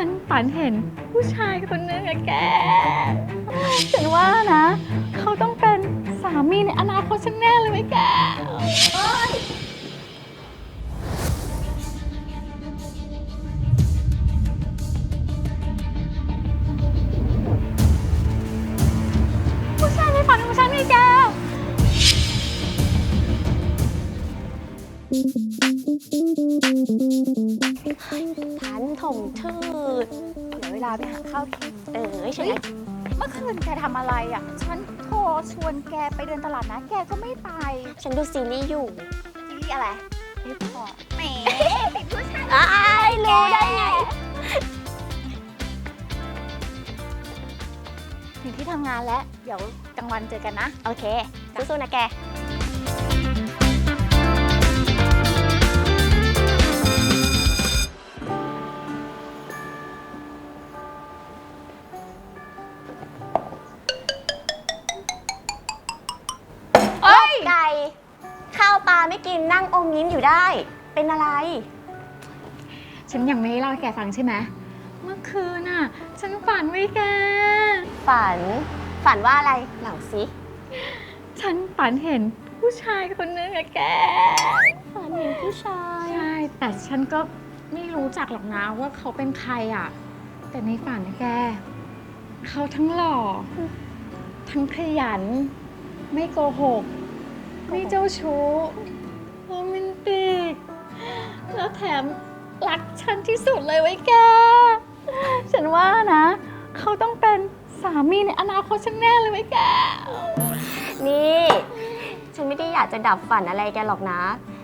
ฉันฝันเห็นผู้ชายคนนึงอะแก ฉันว่านะ เขาต้องเป็นสามีในอนาคตฉันแน่เลยไหมแกผู้ชายในฝันของฉันไงแก ฉันถมทืดเดี๋ยวเวลาไปหาข้าวกินเออฉันเฮ้ยเมื่อคืนแกทำอะไรอะ ฉันโทรชวนแกไปเดินตลาดนะ แกก็ไม่ไปฉันดูซีรีส์อยู่ซีรีส์อะไรเฮ้ยพอแหมติดผู้ชายอ้ายรู้ได้ไงถึงที่ทำงานแล้ว เดี๋ยวกลางวันเจอกันนะ โอเคสู้ๆนะแก มยิ้มอยู่ได้ เป็นอะไร ฉันยังไม่ได้เล่าให้แกฟังใช่ไหมเมื่อคืนน่ะ ฉันฝันไว้แก ฝัน ฝันว่าอะไรเหล่าซิฉันฝันเห็นผู้ชายคนนึงอะแก ฝันเห็นผู้ชาย ใช่ แต่ฉันก็ไม่รู้จักหรอกนะว่าเขาเป็นใครอะแต่ในฝันนะแก เขาทั้งหล่อ ทั้งขยัน ไม่โกหก ไม่เจ้าชู้โรแมนติก แล้วแถมรักฉันที่สุดเลยไว้ยแก ฉันว่านะ เขาต้องเป็นสามีในอนาคตฉันแน่เลยไว้ยแก นี่ ฉันไม่ได้อยากจะดับฝันอะไรแกหรอกนะ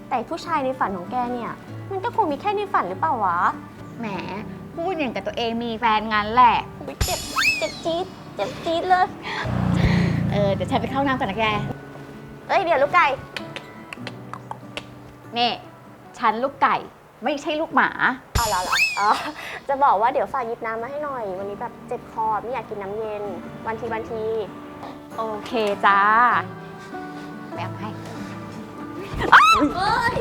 แต่ผู้ชายในฝันของแกเนี่ย มันก็คงมีแค่ในฝันหรือเปล่าวะ แหม พูดอย่างกับตัวเองมีแฟนงานแหละอุ๊ยเจ็บเจ็บจี๊ดเจ็บจี๊ดเลย เออ เดี๋ยวฉันไปเข้าน้ำก่อนนะแก เอ้ยเดี๋ยวลูกไก่ นี่ ฉันลูกไก่ ไม่ใช่ลูกหมา เอาละเหรออ๋อ จะบอกว่าเดี๋ยวฝากหยิบน้ำมาให้หน่อย วันนี้แบบเจ็บคอไม่อยากกินน้ำเย็น วันทีวันทีโอเคจ้าแบ่งให้เฮ้ย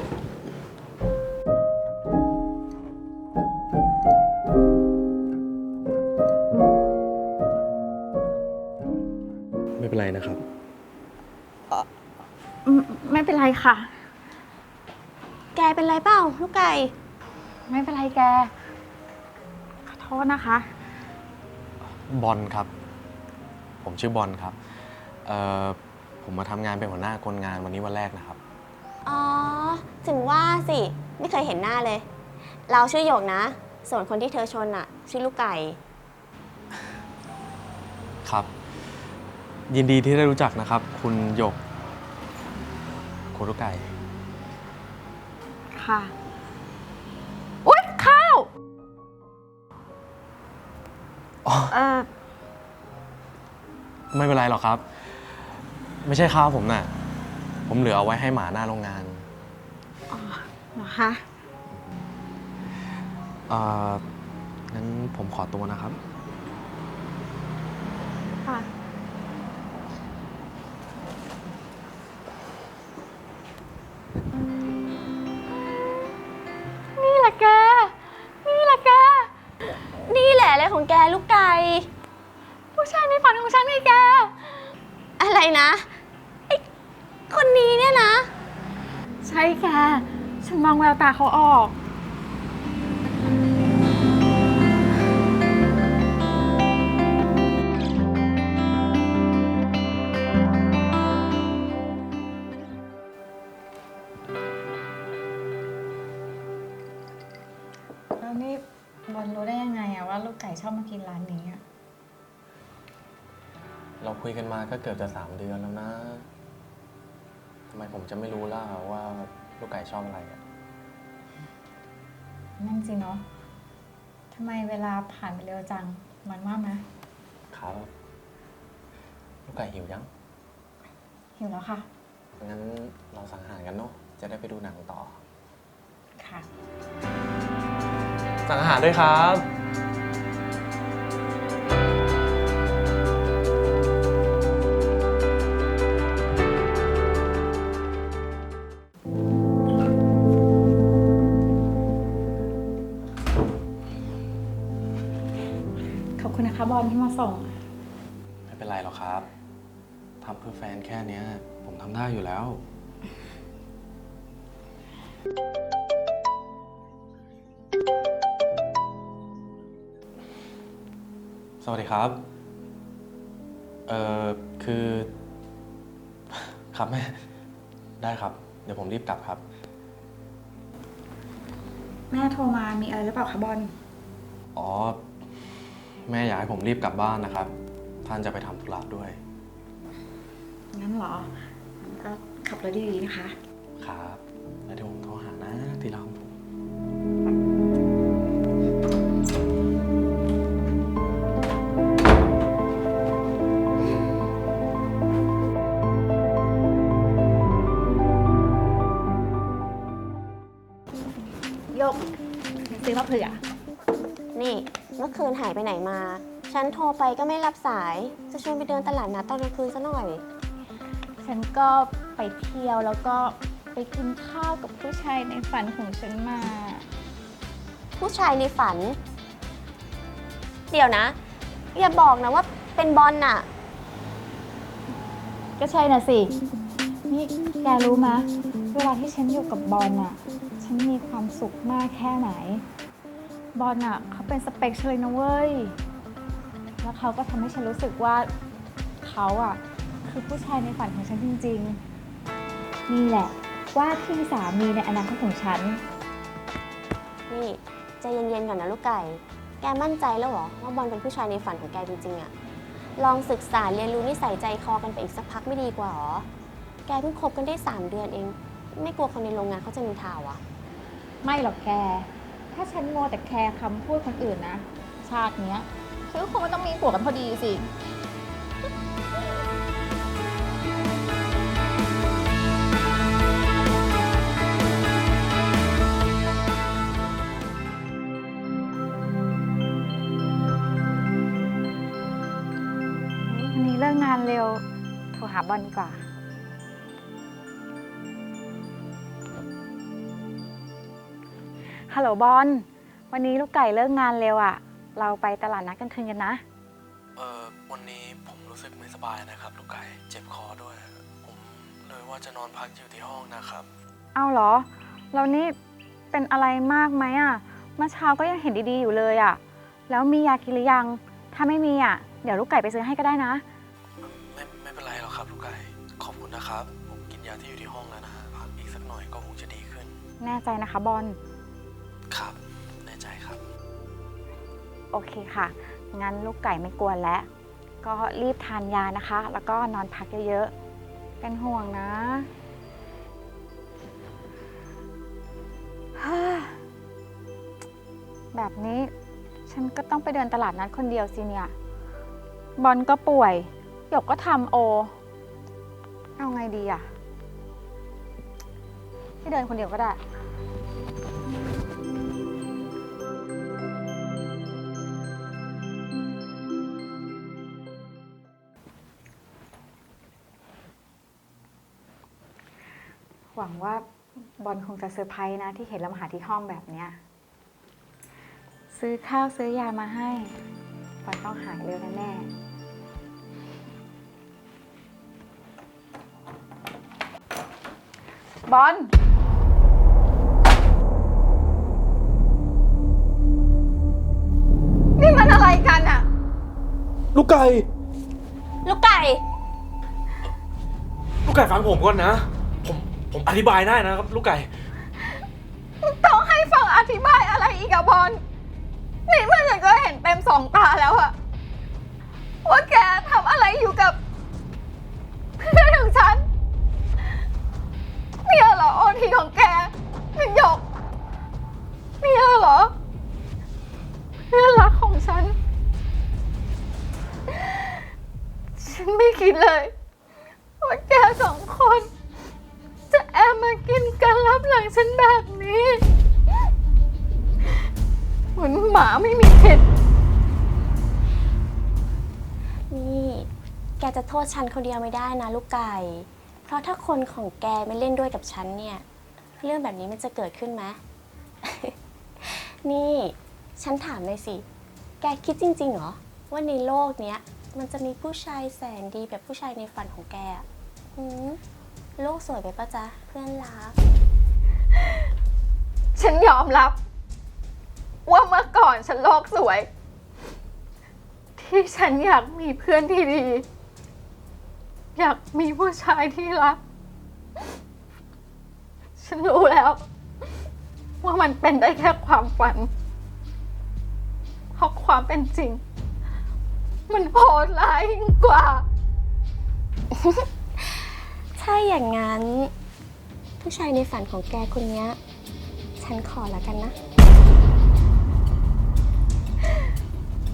ล่าลูกไก่ ไม่เป็นไรแก ขอโทษนะคะ บอลครับ ผมชื่อบอลครับเอ่อผมมาทำงานเป็นหัวหน้าคนงานวันนี้วันแรกนะครับ อ๋อ ถึงว่าสิ ไม่เคยเห็นหน้าเลย เราชื่อหยกนะ ส่วนคนที่เธอชนอะชื่อลูกไก่ ครับ ยินดีที่ได้รู้จักนะครับ คุณหยก คุณลูกไก่ ค่ะ เออไม่เป็นไรหรอกครับ ไม่ใช่ข้าวผมน่ะ ผมเหลือเอาไว้ให้หมาหน้าโรงงานเหรอคะเอ่องั้นผมขอตัวนะครับ ค่ะ ฉันมองแววตาเขาออก แล้วนี่บอลรู้ได้ยังไงอะว่าลูกไก่ชอบมากินร้านนี้อะเราคุยกันมาก็เกือบจะสามเดือนแล้วนะ ทำไมผมจะไม่รู้ล่ะว่า ลูกไก่ชอบอะไรอะนั่นสิเนาะทำไมเวลาผ่านไปเร็วจัง มันว่าไหมครับลูกไก่หิวยังหิวแล้วค่ะ งั้นเราสั่งอาหารกันเนาะจะได้ไปดูหนังต่อ ค่ะ สั่งอาหารด้วยครับ ทำเพื่อแฟนแค่เนี้ย ผมทำได้อยู่แล้ว สวัสดีครับ เอ่อ คือ ครับแม่ ได้ครับ เดี๋ยวผมรีบกลับครับ แม่โทรมามีอะไรหรือเปล่าคะบอลอ๋อ แม่อยากให้ผมรีบกลับบ้านนะครับ ท่านจะไปทำธุระด้วย งั้นเหรองั้นก็ขับรถดีๆนะคะ ครับแล้วเดี๋ยวผมโทรหานะทีหลังผม โยกซื้อมาเผื่อ นี่ เมื่อคืนหายไปไหนมา ฉันโทรไปก็ไม่รับสาย จะชวนไปเดินตลาดนัดตอนกลางคืนซะหน่อย ฉันก็ไปเที่ยวแล้วก็ไปกินข้าวกับผู้ชายในฝันของฉันมา ผู้ชายในฝัน เดี๋ยวนะ อย่าบอกนะว่าเป็นบอลน่ะ ก็ใช่น่ะสิ นี่แกรู้มะเวลาที่ฉันอยู่กับบอลน่ะ ฉันมีความสุขมากแค่ไหน บอลน่ะเขาเป็นสเปคฉันเลยนะเว้ย แล้วเขาก็ทำให้ฉันรู้สึกว่าเขาอะ คือผู้ชายในฝันของฉันจริงๆ นี่แหละว่าที่สามีในอนาคตของฉัน นี่ใจเย็นๆก่อนนะลูกไก่ แกมั่นใจแล้วเหรอว่าบอลเป็นผู้ชายในฝันของแกจริงๆอะลองศึกษาเรียนรู้นิสัยใจคอกันไปอีกสักพักไม่ดีกว่าหรอ แกเพิ่งคบกันได้ 3 เดือนเอง ไม่กลัวคนในโรงงานเขาจะนินทาวะไม่หรอกแก ถ้าฉันโมวแต่แคร์คำพูดคนอื่นนะ ชาติเนี้ยฉันก็คงไม่ต้องมีผัวกันพอดีสิ หาบอลดีกว่า ฮัลโหลบอล วันนี้ลูกไก่เลิกงานเร็วอะ่ะเราไปตลาดนัดกลางคืนกันนะ เออวันนี้ผมรู้สึกไม่สบายนะครับ ลูกไก่ เจ็บคอด้วย ผมเลยว่าจะนอนพักอยู่ที่ห้องนะครับ เอาเหรอ เรานี่เป็นอะไรมากไหมอะ่ะเมื่อเช้าก็ยังเห็นดีๆอยู่เลยอะ่ะแล้วมียากินหรือยัง ถ้าไม่มีอะ่ะเดี๋ยวลูกไก่ไปซื้อให้ก็ได้นะไม่ไม่เป็น ไรหรอกครับลูกไก่ ขอบคุณนะครับ ผมกินยาที่อยู่ที่ห้องแล้วนะฮะพักอีกสักหน่อยก็คงจะดีขึ้น แน่ใจนะคะบอล ครับ แน่ใจครับ โอเคค่ะ งั้นลูกไก่ไม่กวนแล้ว ก็รีบทานยานะคะ แล้วก็นอนพักเยอะๆ เป็นห่วงนะฮ่าแบบนี้ฉันก็ต้องไปเดินตลาดนัดคนเดียวสิเนี่ย บอลก็ป่วย หยกก็ทำโอ เอาไงดีอะให้เดินคนเดียวก็ได้ หวังว่าบอลคงจะเซอร์ไพรส์นะ ที่เห็นเรามาหาที่ห้องแบบเนี้ย ซื้อข้าวซื้อยามาให้บอลต้องหายเร็วแน่ๆ บอลนี่มันอะไรกันอะลูกไก่ ลูกไก่ ลูกไก่ฟังผมก่อนนะ ผมผมอธิบายได้นะครับ ลูกไก่ ต้องให้ฟังอธิบายอะไรอีกอะบอลนี่เมื่อฉันก็เห็นเต็มสองตาแล้วอะว่าแกทำอะไรอยู่กับ เพื่อนของฉัน เนี่ยเหรอโอทีของแกหนึ่งหยกเนี่ยเหรอเพื่อนรักของฉัน ฉันไม่คิดเลยว่าแกสองคน จะแอบมากินกันรับหลังฉันแบบนี้เหมือนหมาไม่มีเข็ดนี่ แกจะโทษฉันคนเดียวไม่ได้นะลูกไก่ ราะถ้าคนของแกไม่เล่นด้วยกับฉันเนี่ย เรื่องแบบนี้มันจะเกิดขึ้นไหม นี่ฉันถามเลยสิ แกคิดจริงๆเหรอ ว่าในโลกเนี้ย มันจะมีผู้ชายแสนดีแบบผู้ชายในฝันของแกอะหืมโลกสวยไปปะจ๊ะ เพื่อนรัก ฉันยอมรับ ว่าเมื่อก่อนฉันโลกสวย ที่ฉันอยากมีเพื่อนที่ดี อยากมีผู้ชายที่รัก ฉันรู้แล้ว ว่ามันเป็นได้แค่ความฝัน เพราะความเป็นจริง มันโหดร้ายยิ่งกว่า ถ้าอย่างนั้น ผู้ชายในฝันของแกคนเนี้ย ฉันขอละกันนะ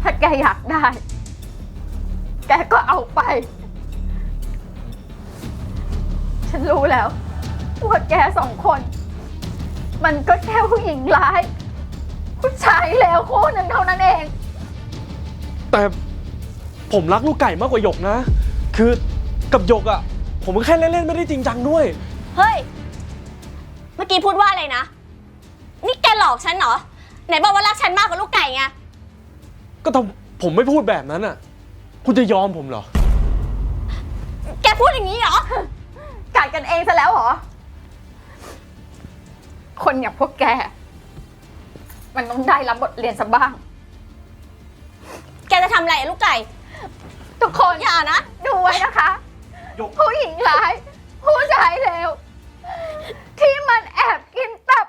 ถ้าแกอยากได้ แกก็เอาไป ฉันรู้แล้วว่าแกสองคน มันก็แค่ผู้หญิงร้าย ผู้ชายเลวคู่หนึ่งเท่านั้นเอง แต่ผมรักลูกไก่มากกว่าหยกนะ คือกับหยกอะผมก็แค่เล่นๆไม่ได้จริงจังด้วย เฮ้ย เมื่อกี้พูดว่าอะไรนะ นี่แกหลอกฉันเหรอ ไหนบอกว่ารักฉันมากกว่าลูกไก่ไง ก็ถ้าผมไม่พูดแบบนั้นอะคุณจะยอมผมเหรอ แกพูดอย่างนี้เหรอ กัดกันเองซะแล้วเหรอ คนอย่างพวกแก มันต้องได้รับบทเรียนซะบ้าง แกจะทำอะไรอะลูกไก่ ทุกคนอย่านะ ดูไว้นะคะ ยก ผู้หญิงร้าย ผู้ชายเลวที่มันแอบกินตับ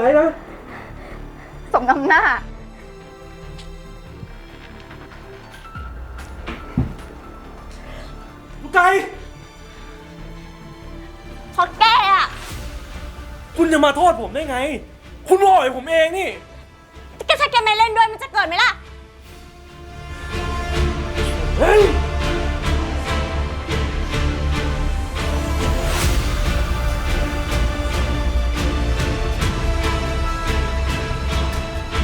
ไลน์นะ สมน้ำหน้าลูกไก่เพราะแกอะคุณจะมาโทษผมได้ไง คุณบ่อยผมเองนี่ แกถ้าแกไม่เล่นด้วยมันจะเกิดไหมล่ะ เฮ้ย